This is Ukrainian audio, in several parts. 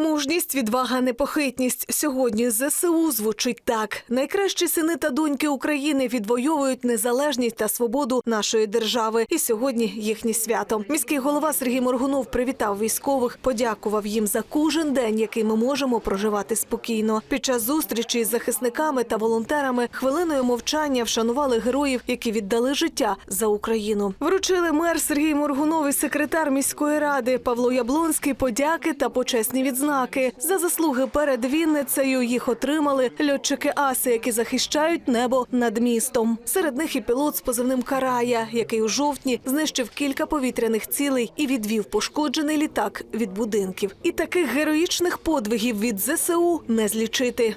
Мужність, відвага, непохитність. Сьогодні ЗСУ звучить так: найкращі сини та доньки України відвоюють незалежність та свободу нашої держави. І сьогодні їхнє свято. Міський голова Сергій Моргунов привітав військових, подякував їм за кожен день, який ми можемо проживати спокійно. Під час зустрічі з захисниками та волонтерами хвилиною мовчання вшанували героїв, які віддали життя за Україну. Вручили мер Сергій Моргунов і секретар міської ради Павло Яблонський подяки та почесні відзнаки. За заслуги перед Вінницею їх отримали льотчики Аси, які захищають небо над містом. Серед них і пілот з позивним Карая, який у жовтні знищив кілька повітряних цілей і відвів пошкоджений літак від будинків. І таких героїчних подвигів від ЗСУ не злічити.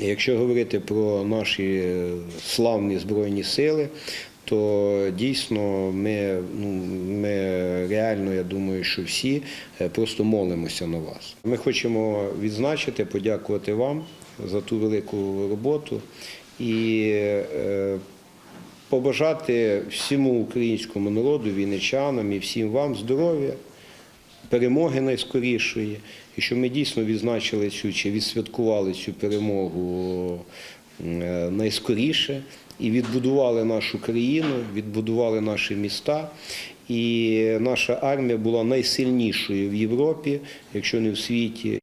Якщо говорити про наші е, славні збройні сили, то дійсно ми, ну, ми реально, я думаю, що всі е, просто молимося на вас. Ми хочемо відзначити, подякувати вам за ту велику роботу і е, побажати всьому українському народу, вінничанам і всім вам здоров'я, перемоги найскорішої, і щоб ми дійсно відзначили цю чи відсвяткували цю перемогу е, найскоріше і відбудували нашу країну, відбудували наші міста. І наша армія була найсильнішою в Європі, якщо не в світі.